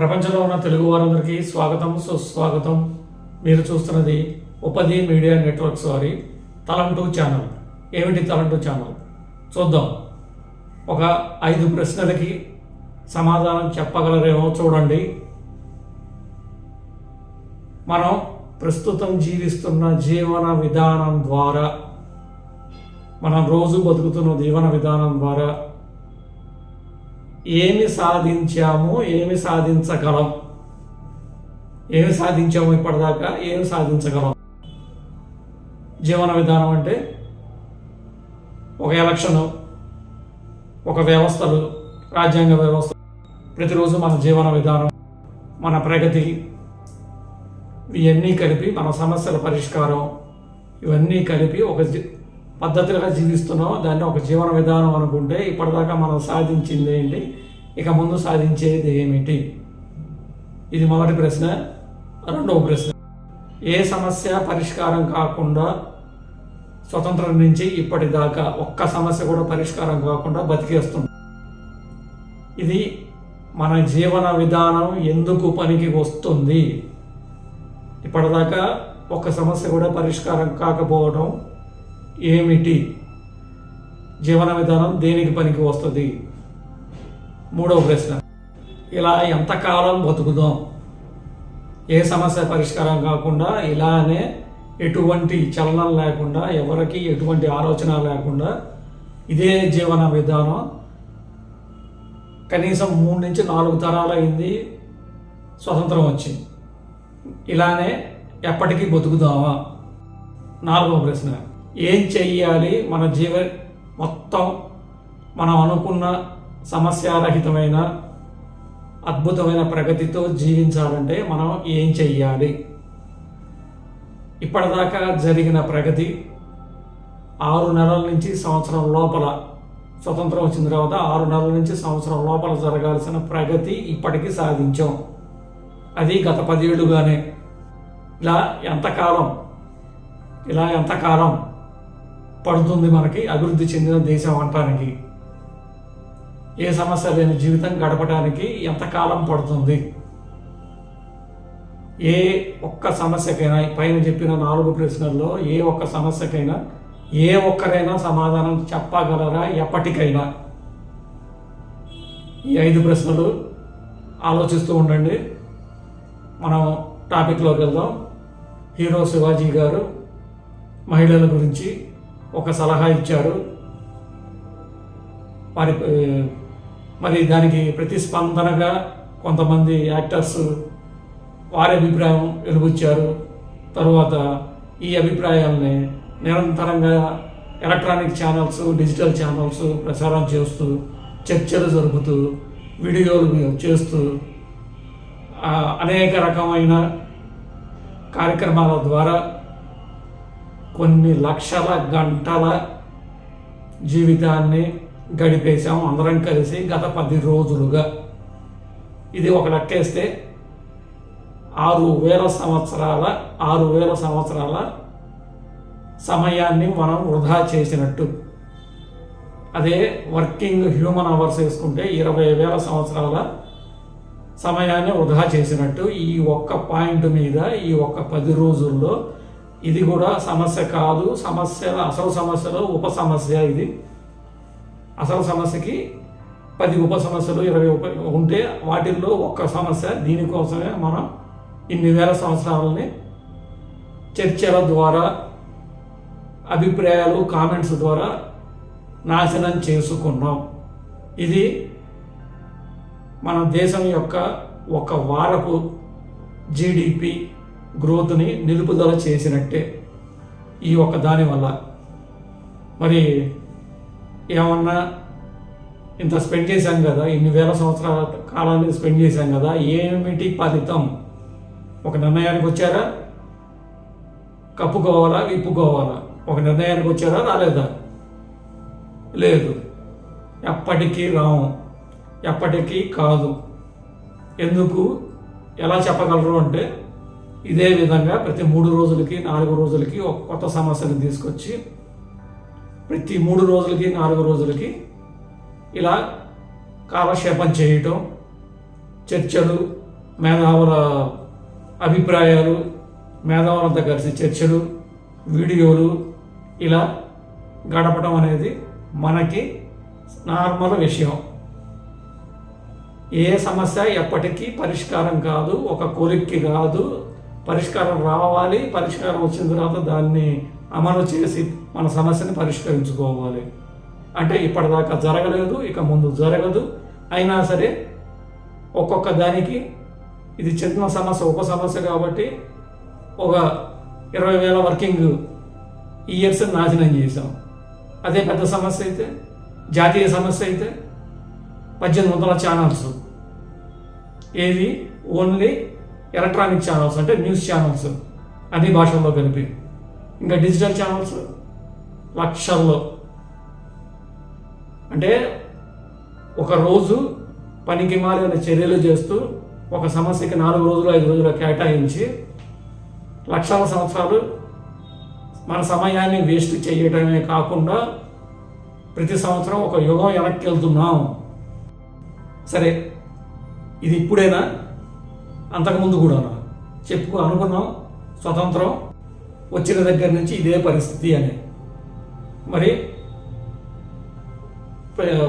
ప్రపంచంలో ఉన్న తెలుగు వారందరికీ స్వాగతం సుస్వాగతం. మీరు చూస్తున్నది ఉపది మీడియా నెట్వర్క్స్ వారి తలంటూ ఛానల్. ఏమిటి తలంటూ ఛానల్? చూద్దాం. ఒక ఐదు ప్రశ్నలకి సమాధానం చెప్పగలరేమో చూడండి. మనం ప్రస్తుతం జీవిస్తున్న జీవన విధానం ద్వారా మనం రోజు బతుకుతున్న జీవన విధానం ద్వారా ఏమి సాధించాము ఏమి సాధించగలం? ఏమి సాధించాము ఇప్పటిదాకా? ఏమి సాధించగలం? జీవన విధానం అంటే ఒక ఎలక్షన్ ఒక వ్యవస్థలు రాజ్యాంగ వ్యవస్థ. ప్రతిరోజు మన జీవన విధానం మన ప్రగతి ఇవన్నీ కలిపి మన సమస్యల పరిష్కారం ఇవన్నీ కలిపి ఒక పద్ధతిగా జీవిస్తున్నాం దాన్ని ఒక జీవన విధానం అనుకుంటే ఇప్పటిదాకా మనం సాధించింది ఏంటి? ఇక ముందు సాధించేది ఏమిటి? ఇది మొదటి ప్రశ్న. రెండవ ప్రశ్న. ఏ సమస్య పరిష్కారం కాకుండా స్వతంత్రం నుంచి ఇప్పటిదాకా ఒక్క సమస్య కూడా పరిష్కారం కాకుండా బతికేస్తుంది. ఇది మన జీవన విధానం ఎందుకు పనికి వస్తుంది? ఇప్పటిదాకా ఒక్క సమస్య కూడా పరిష్కారం కాకపోవడం ఏమిటి? జీవన విధానం దేనికి పనికి వస్తుంది? మూడవ ప్రశ్న. ఇలా ఎంతకాలం బతుకుదాం? ఏ సమస్య పరిష్కారం కాకుండా ఇలానే ఎటువంటి చలనం లేకుండా ఎవరికి ఎటువంటి ఆలోచన లేకుండా ఇదే జీవన విధానం. కనీసం మూడు నుంచి నాలుగు తరాలు అయింది స్వతంత్రం వచ్చింది. ఇలానే ఎప్పటికీ బతుకుదామా? నాలుగవ ప్రశ్న. ఏం చెయ్యాలి? మన జీవ మొత్తం మనం అనుకున్న సమస్యారహితమైన అద్భుతమైన ప్రగతితో జీవించాలంటే మనం ఏం చెయ్యాలి? ఇప్పటిదాకా జరిగిన ప్రగతి ఆరు నెలల నుంచి సంవత్సరం లోపల స్వతంత్రం వచ్చిన తర్వాత ఆరు నెలల నుంచి సంవత్సరం లోపల జరగాల్సిన ప్రగతి ఇప్పటికీ సాధించాం. అది గత పదేళ్ళుగానే ఇలా ఎంతకాలం? ఇలా ఎంతకాలం? పడుతుంది మనకి అభివృద్ధి చెందిన దేశం అనటానికి. ఏ సమస్య లేని జీవితం గడపడానికి ఎంతకాలం పడుతుంది? ఏ ఒక్క సమస్యకైనా పైన చెప్పిన నాలుగు ప్రశ్నల్లో ఏ ఒక్క సమస్యకైనా ఏ ఒక్కరైనా సమాధానం చెప్పగలరా ఎప్పటికైనా? ఈ ఐదు ప్రశ్నలు ఆలోచిస్తూ ఉండండి. మనం టాపిక్లోకి వెళ్దాం. హీరో శివాజీ గారు మహిళల గురించి ఒక సలహా ఇచ్చారు. మరి మరి దానికి ప్రతిస్పందనగా కొంతమంది యాక్టర్స్ వారి అభిప్రాయం వెలుగుచ్చారు తరువాత ఈ అభిప్రాయాల్ని నిరంతరంగా ఎలక్ట్రానిక్ ఛానల్స్ డిజిటల్ ఛానల్స్ ప్రసారం చేస్తూ చర్చలు జరుపుతూ వీడియోలు చేస్తూ అనేక రకమైన కార్యక్రమాల ద్వారా కొన్ని లక్షల గంటల జీవితాన్ని గడిపేశాం. అందరం కలిసి గత పది రోజులుగా. ఇది ఒక లెక్కేస్తే ఆరు వేల సంవత్సరాల ఆరు వేల సంవత్సరాల సమయాన్ని మనం వృధా చేసినట్టు. అదే వర్కింగ్ హ్యూమన్ అవర్స్ వేసుకుంటే ఇరవై వేల సంవత్సరాల సమయాన్ని వృధా చేసినట్టు. ఈ ఒక్క పాయింట్ మీద ఈ ఒక్క పది రోజుల్లో ఇది కూడా సమస్య కాదు. సమస్య అసలు సమస్యలో ఉప సమస్య ఇది. అసలు సమస్యకి పది ఉప సమస్యలు ఇరవై ఉప ఉంటే వాటిల్లో ఒక్క సమస్య దీనికోసమే మనం ఇన్ని వేల సంవత్సరాలని చర్చల ద్వారా అభిప్రాయాలు కామెంట్స్ ద్వారా నాశనం చేసుకున్నాం. ఇది మన దేశం యొక్క ఒక వారపు జీడిపి గ్రోత్ని నిలుపుదల చేసినట్టే ఈ ఒక్క దాని వల్ల. మరి ఏమన్నా ఇంత స్పెండ్ చేశాం కదా ఇన్ని వేల సంవత్సరాల కాలాన్ని స్పెండ్ చేశాం కదా ఏమిటి ఫలితం? ఒక నిర్ణయానికి వచ్చారా? కప్పుకోవాలా విప్పుకోవాలా? ఒక నిర్ణయానికి వచ్చారా రాలేదా? లేదు. ఎప్పటికీ రాము. ఎప్పటికీ కాదు. ఎందుకు? ఎలా చెప్పగలరు అంటే ఇదే విధంగా ప్రతి మూడు రోజులకి నాలుగు రోజులకి ఒక కొత్త సమస్యను తీసుకొచ్చి ప్రతి మూడు రోజులకి నాలుగు రోజులకి ఇలా కాలక్షేపం చేయటం చర్చలు మేధావుల అభిప్రాయాలు మేధావులంతా కలిసి చర్చలు వీడియోలు ఇలా గడపడం అనేది మనకి నార్మల్ విషయం. ఏ సమస్య ఎప్పటికీ పరిష్కారం కాదు ఒక కోరికకి కాదు పరిష్కారం రావాలి పరిష్కారం వచ్చిన తర్వాత దాన్ని అమలు చేసి మన సమస్యని పరిష్కరించుకోవాలి. అంటే ఇప్పటిదాకా జరగలేదు ఇక ముందు జరగదు. అయినా సరే ఒక్కొక్క దానికి ఇది చిన్న సమస్య ఉప సమస్య కాబట్టి ఒక ఇరవై వేల వర్కింగ్ ఇయర్స్ నాశనం చేసాం అదే పెద్ద సమస్య అయితే జాతీయ సమస్య అయితే పద్దెనిమిది వందల ఛానల్స్. ఏది? ఓన్లీ ఎలక్ట్రానిక్ ఛానల్స్ అంటే న్యూస్ ఛానల్స్ అన్ని భాషల్లో కలిపి. ఇంకా డిజిటల్ ఛానల్స్ లక్షల్లో. అంటే ఒక రోజు పనికి మాలిన చర్యలు చేస్తూ ఒక సమస్యకి నాలుగు రోజులు ఐదు రోజులు కేటాయించి లక్షల సంవత్సరాలు మన సమయాన్ని వేస్ట్ చేయటమే కాకుండా ప్రతి సంవత్సరం ఒక యుగం వెనక్కి వెళ్తున్నాం. సరే ఇది ఇప్పుడేనా? అంతకుముందు కూడా చెప్పుకు అనుకున్నాం. స్వతంత్రం వచ్చిన దగ్గర నుంచి ఇదే పరిస్థితి అని. మరి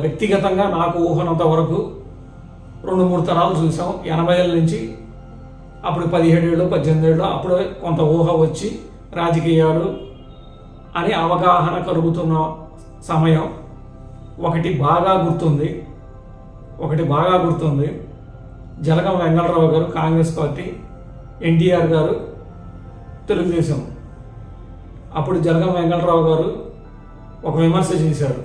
వ్యక్తిగతంగా నాకు ఊహనంత వరకు రెండు మూడు తరాలు చూసాం. ఎనభై ఏళ్ళ నుంచి అప్పుడు పదిహేడు ఏళ్ళు పద్దెనిమిది ఏళ్ళు అప్పుడే కొంత ఊహ వచ్చి రాజకీయాలు అని అవగాహన కలుగుతున్న సమయం. ఒకటి బాగా గుర్తుంది. ఒకటి బాగా గుర్తుంది. జలగం వెంగళరావు గారు కాంగ్రెస్ పార్టీ ఎన్టీఆర్ గారు తెలుగుదేశం. అప్పుడు జలగం వెంకటరావు గారు ఒక విమర్శ చేశారు.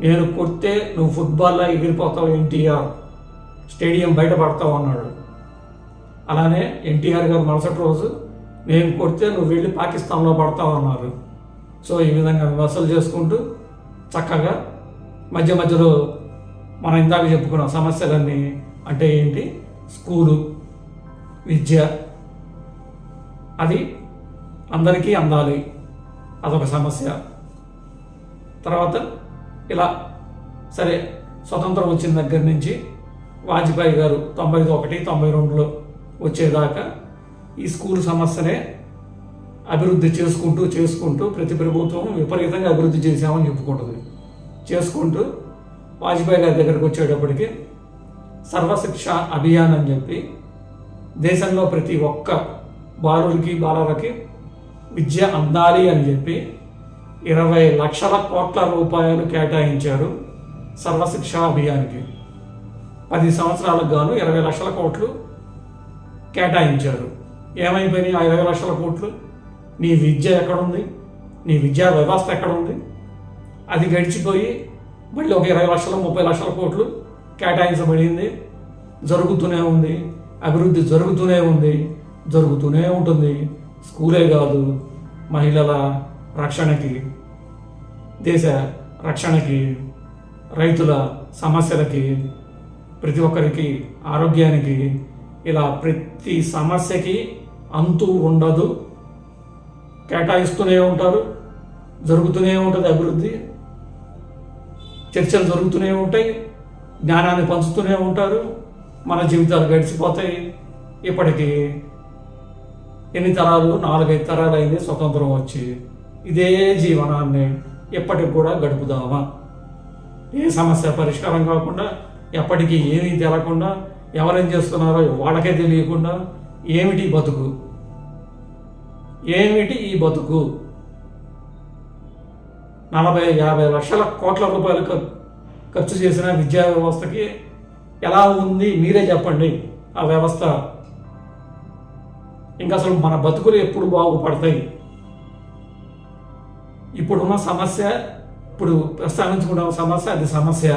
నేను కొడితే నువ్వు ఫుట్బాల్లో ఎగిరిపోతావు ఎన్టీఆర్. స్టేడియం బయట పడతావు అన్నాడు. అలానే ఎన్టీఆర్ గారు మరుసటి రోజు నేను కొడితే నువ్వు వెళ్ళి పాకిస్తాన్లో పడతావు అన్నారు. సో ఈ విధంగా విమర్శలు చేసుకుంటూ చక్కగా మధ్య మధ్యలో మనం ఇందాక చెప్పుకున్న సమస్యలన్నీ అంటే ఏంటి? స్కూలు విద్య. అది అందరికీ అందాలి. అదొక సమస్య. తర్వాత ఇలా సరే స్వతంత్రం వచ్చిన దగ్గర నుంచి వాజ్పేయి గారు తొంభై ఒకటి తొంభై రెండులో వచ్చేదాకా ఈ స్కూల్ సమస్యనే అభివృద్ధి చేసుకుంటూ చేసుకుంటూ ప్రతి ప్రభుత్వం విపరీతంగా అభివృద్ధి చేశామని చెప్పుకుంటుంది. చేసుకుంటూ వాజ్పేయి గారి దగ్గరికి వచ్చేటప్పటికి సర్వశిక్ష అభియాన్ అని చెప్పి దేశంలో ప్రతి ఒక్క బాలుడికి బాలలకి విద్య అందాలి అని చెప్పి ఇరవై లక్షల కోట్ల రూపాయలు కేటాయించారు సర్వశిక్ష అభియాన్కి. పది సంవత్సరాలకు గాను ఇరవై లక్షల కోట్లు కేటాయించారు. ఏమైపోయినాయి ఆ ఇరవై లక్షల కోట్లు? నీ విద్య ఎక్కడుంది? నీ విద్యా వ్యవస్థ ఎక్కడుంది? అది గడిచిపోయి మళ్ళీ ఒక ఇరవై లక్షల ముప్పై లక్షల కోట్లు కేటాయించబడింది జరుగుతూనే ఉంది అభివృద్ధి జరుగుతూనే ఉంది జరుగుతూనే ఉంటుంది. స్కూలే కాదు మహిళల రక్షణకి దేశ రక్షణకి రైతుల సమస్యలకి ప్రతి ఒక్కరికి ఆరోగ్యానికి ఇలా ప్రతి సమస్యకి అంతు ఉండదు. కేటాయిస్తూనే ఉంటారు జరుగుతూనే ఉంటుంది అభివృద్ధి. చర్చలు జరుగుతూనే ఉంటాయి. జ్ఞానాన్ని పంచుతూనే ఉంటారు. మన జీవితాలు గడిచిపోతాయి. ఇప్పటికీ ఎన్ని తరాలు? నాలుగైదు తరాలు అయింది. స్వతంత్రం వచ్చి ఇదే జీవనాన్ని ఎప్పటికి కూడా గడుపుదామా? ఏ సమస్య పరిష్కారం కాకుండా ఎప్పటికీ ఏమీ తెలకుండా ఎవరేం చేస్తున్నారో వాళ్ళకే తెలియకుండా ఏమిటి బతుకు? ఏమిటి ఈ బతుకు? నలభై యాభై లక్షల కోట్ల రూపాయలు ఖర్చు చేసిన విద్యా వ్యవస్థకి ఎలా ఉంది మీరే చెప్పండి. ఆ వ్యవస్థ ఇంకా అసలు మన బతుకులు ఎప్పుడు బాగుపడతాయి? ఇప్పుడున్న సమస్య ఇప్పుడు ప్రస్తావించుకున్న సమస్య అది సమస్య.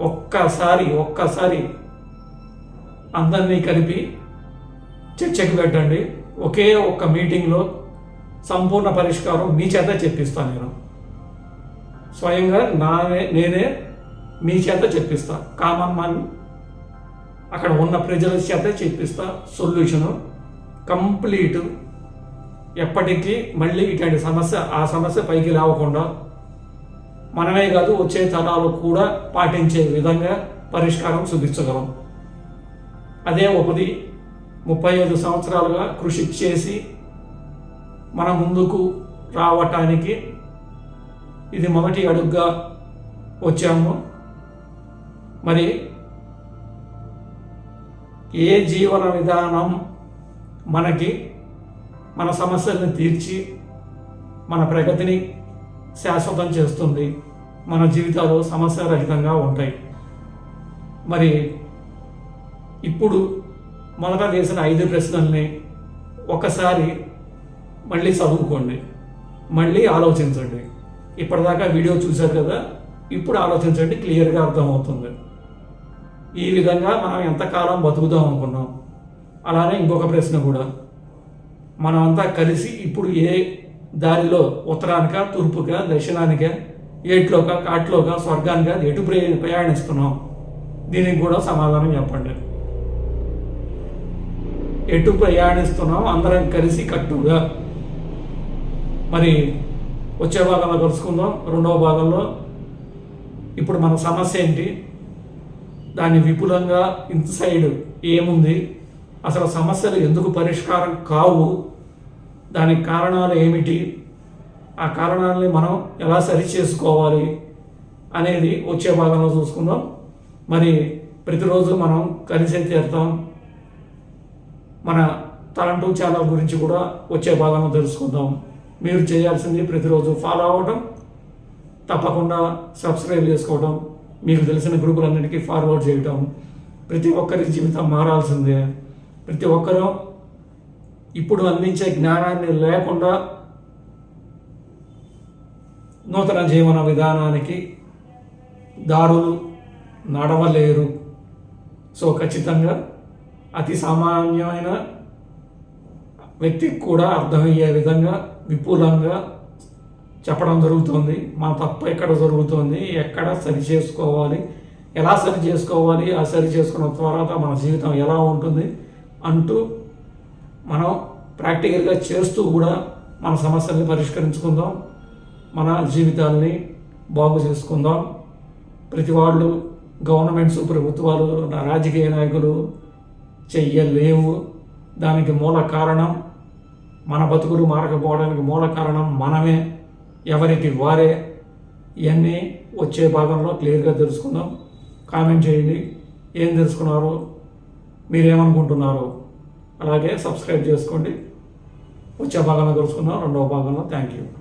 ఒక్కసారి ఒక్కసారి అందరినీ కలిపి చర్చకి పెట్టండి. ఒకే ఒక్క మీటింగ్లో సంపూర్ణ పరిష్కారం మీ చేత చెప్పిస్తాను నేను. స్వయంగా నానే నేనే మీ చేత చెప్పిస్తా. కామన్ అక్కడ ఉన్న ప్రజల చేత చెప్పిస్తా. సొల్యూషను కంప్లీట్ ఎప్పటికీ మళ్ళీ ఇటువంటి సమస్య ఆ సమస్య పైకి లేవకుండా మనమే కాదు వచ్చే తరాలు కూడా పాటించే విధంగా పరిష్కారం చూపించగలం. అదే ఒకటి ముప్పై ఐదు సంవత్సరాలుగా కృషి చేసి మన ముందుకు రావటానికి ఇది మొదటి అడుగుగా వచ్చాము. మరి ఏ జీవన విధానం మనకి మన సమస్యల్ని తీర్చి మన ప్రగతిని శాశ్వతం చేస్తుంది? మన జీవితాలు సమస్యరహితంగా ఉంటాయి. మరి ఇప్పుడు మొదట వేసిన ఐదు ప్రశ్నల్ని ఒకసారి మళ్ళీ చదువుకోండి. మళ్ళీ ఆలోచించండి. ఇప్పటిదాకా వీడియో చూశారు కదా ఇప్పుడు ఆలోచించండి క్లియర్గా అర్థమవుతుంది. ఈ విధంగా మనం ఎంతకాలం బతుకుదాం అనుకున్నాం? అలానే ఇంకొక ప్రశ్న కూడా. మనమంతా కలిసి ఇప్పుడు ఏ దారిలో ఉత్తరానిక తూర్పుగా దక్షిణానిక ఏట్లోక కాట్లోక స్వర్గానిక ఎటు ప్రయాణిస్తున్నాం? దీనికి కూడా సమాధానం చెప్పండి. ఎటు ప్రయాణిస్తున్నాం? అందరం కలిసి కట్టుగా. మరి వచ్చే భాగంలో కలుసుకుందాం. రెండవ భాగంలో ఇప్పుడు మన సమస్య ఏంటి? దాన్ని విపులంగా ఇంత సైడ్ ఏముంది? అసలు సమస్యలు ఎందుకు పరిష్కారం కావు? దానికి కారణాలు ఏమిటి? ఆ కారణాలని మనం ఎలా సరి చేసుకోవాలి అనేది వచ్చే భాగంలో చూసుకుందాం. మరి ప్రతిరోజు మనం కలిసే తీరుతాం మన తలంటూ ఛానల్ గురించి కూడా వచ్చే భాగంలో తెలుసుకుందాం. మీరు చేయాల్సింది ప్రతిరోజు ఫాలో అవ్వటం తప్పకుండా సబ్స్క్రైబ్ చేసుకోవడం మీకు తెలిసిన గ్రూపులన్నిటికీ ఫార్వర్డ్ చేయటం. ప్రతి ఒక్కరి జీవితం మారాల్సిందే. ప్రతి ఒక్కరూ ఇప్పుడు అందించే జ్ఞానాన్ని లేకుండా నూతన జీవన విధానానికి దారులు నడవలేరు. సో ఖచ్చితంగా అతి సామాన్యమైన వ్యక్తికి కూడా అర్థమయ్యే విధంగా విపులంగా చెప్పడం జరుగుతుంది. మన తప్పు ఎక్కడ జరుగుతుంది ఎక్కడ సరి చేసుకోవాలి ఎలా సరి చేసుకోవాలి ఆ సరి చేసుకున్న తర్వాత మన జీవితం ఎలా ఉంటుంది అంటూ మనం ప్రాక్టికల్గా చేస్తూ కూడా మన సమస్యల్ని పరిష్కరించుకుందాం మన జీవితాల్ని బాగు చేసుకుందాం. ప్రతి వాళ్ళు గవర్నమెంట్స్ ప్రభుత్వాలు నా రాజకీయ నాయకులు చెయ్యలేవు. దానికి మూల కారణం మన బతుకులు మారకపోవడానికి మూల కారణం మనమే ఎవరికి వారే ఇవన్నీ వచ్చే భాగంలో క్లియర్గా తెలుసుకుందాం. కామెంట్ చేయండి. ఏం తెలుసుకున్నారో? మీరేమనుకుంటున్నారో? అలాగే సబ్స్క్రైబ్ చేసుకోండి. వచ్చే భాగంలో తెలుసుకుందాం. రెండవ భాగంలో. Thank you.